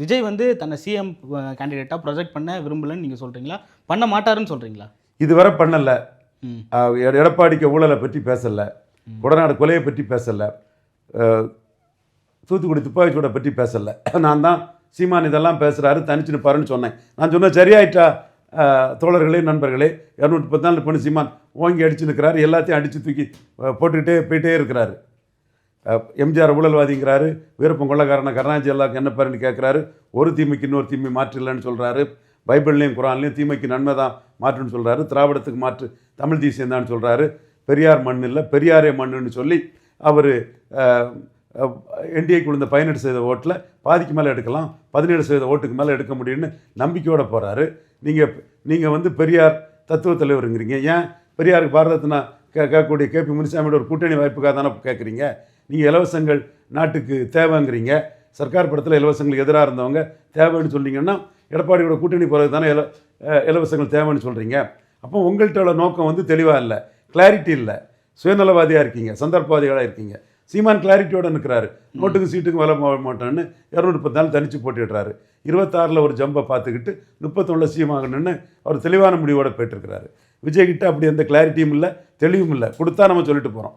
விஜய் வந்து தன்னை CM கேண்டிடேட்டாக project பண்ண விரும்பலன்னு நீங்கள் சொல்கிறீங்களா பண்ண மாட்டாருன்னு சொல்கிறீங்களா இதுவரை பண்ணல. எடப்பாடிக்கு ஊழலை பற்றி பேசல. கொடநாடு கொலையை பற்றி பேசல. தூத்துக்குடி துப்பாக்கிச்சூடை பற்றி பேசல. நான் தான் சீமான் இதெல்லாம் பேசுகிறாரு தனிச்சு நிற்பாருன்னு சொன்னேன். நான் சொன்னேன் சரியாயிட்டா தோழர்களே நண்பர்களே இரநூத்தி பத்து நாள் பொண்ணு சீமான் ஓங்கி அடிச்சு நிற்கிறாரு எல்லாத்தையும் அடித்து தூக்கி போட்டுக்கிட்டே போயிட்டே இருக்கிறாரு. எம்ஜிஆர் ஊழல்வாதிங்கிறாரு வீரப்பன் கொள்ளக்காரன கருணாநிதி எல்லாருக்கும் என்ன பேருன்னு கேட்குறாரு ஒரு தீமைக்கு இன்னொரு தீமை மாற்று இல்லைன்னு சொல்கிறாரு பைபிள்லேயும் குரான்லையும் தீமைக்கு நன்மை தான் மாற்றுன்னு சொல்கிறாரு திராவிடத்துக்கு மாற்று தமிழ் தேசியம் தான் சொல்கிறாரு பெரியார் மண் இல்லை பெரியாரே மண்ணுன்னு சொல்லி அவர் என்டிஏ குழுந்த பதினெட்டு சதவீத ஓட்டில் பாதிக்கு மேலே எடுக்கலாம் பதினேழு சதவீத ஓட்டுக்கு மேலே எடுக்க முடியும்னு நம்பிக்கையோடு போகிறாரு நீங்கள் நீங்கள் வந்து பெரியார் தத்துவ தலைவருங்கிறீங்க. ஏன்? பெரியாருக்கு பாரத ரத்னா கே கேட்கக்கூடிய கேபி முனிசாமியோட ஒரு கூட்டணி வாய்ப்புக்காக தானே கேட்குறீங்க நீங்கள் இலவசங்கள் நாட்டுக்கு தேவைங்கிறீங்க. சர்க்கார் படத்தில் இலவசங்களுக்கு எதிராக இருந்தவங்க தேவைன்னு சொன்னீங்கன்னா எடப்பாடியோட கூட்டணி போகிறது தானே இல இலவசங்கள் தேவைன்னு சொல்கிறீங்க அப்போ உங்கள்கிட்ட உள்ள நோக்கம் வந்து தெளிவாக இல்லை. கிளாரிட்டி இல்லை. சுயநலவாதியாக இருக்கீங்க. சந்தர்ப்பவாதிகளாக இருக்கீங்க. சீமான் கிளாரிட்டியோட நிற்கிறாரு நோட்டுக்கு சீட்டுக்கு வில போக மாட்டேன்னு இரநூறு பத்து நாள் தனிச்சு போட்டிடுறாரு. இருபத்தாறில் ஒரு ஜம்பை பார்த்துக்கிட்டு முப்பத்தொன்னில் சீமாகணுன்னு அவர் தெளிவான முடிவோட போயிட்டுருக்கிறாரு விஜய்கிட்ட அப்படி எந்த கிளாரிட்டியும் இல்லை தெளிவும் இல்லை. கொடுத்தா நம்ம சொல்லிட்டு போகிறோம்